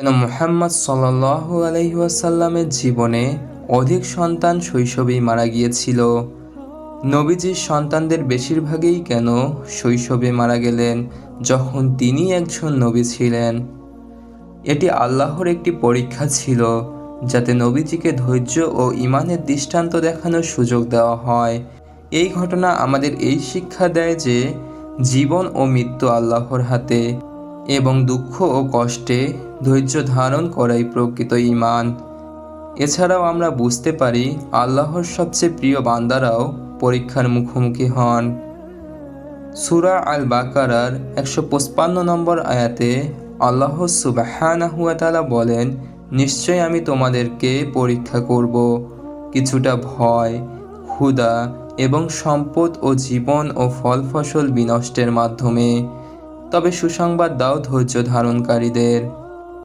কেন মোহাম্মদ সাল্লাহ আলহিহাসাল্লামের জীবনে অধিক সন্তান শৈশবেই মারা গিয়েছিল। নবীজির সন্তানদের বেশিরভাগই কেন শৈশবে মারা গেলেন যখন তিনি একজন নবী ছিলেন। এটি আল্লাহর একটি পরীক্ষা ছিল যাতে নবীজিকে ধৈর্য ও ইমানের দৃষ্টান্ত দেখানোর সুযোগ দেওয়া হয়। এই ঘটনা আমাদের এই শিক্ষা দেয় যে জীবন ও মৃত্যু আল্লাহর হাতে। এবং দুঃখ ও কষ্টে ধৈর্য ধারণ করাই প্রকৃত ইমান এছাড়াও আমরা বুঝতে পারি, আল্লাহর সবচেয়ে প্রিয় বান্দারাও পরীক্ষার মুখোমুখি হন। সুরা আল বাকারার একশো পঁচপান্ন নম্বর আয়াতে আল্লাহ সুবাহানাহুয়াতালা বলেন নিশ্চয় আমি তোমাদেরকে পরীক্ষা করব। কিছুটা ভয়, ক্ষুধা এবং সম্পদ ও জীবন ও ফল ফসল বিনষ্টের মাধ্যমে। তবে সুসংবাদ দাও ধৈর্য ধারণকারীদের।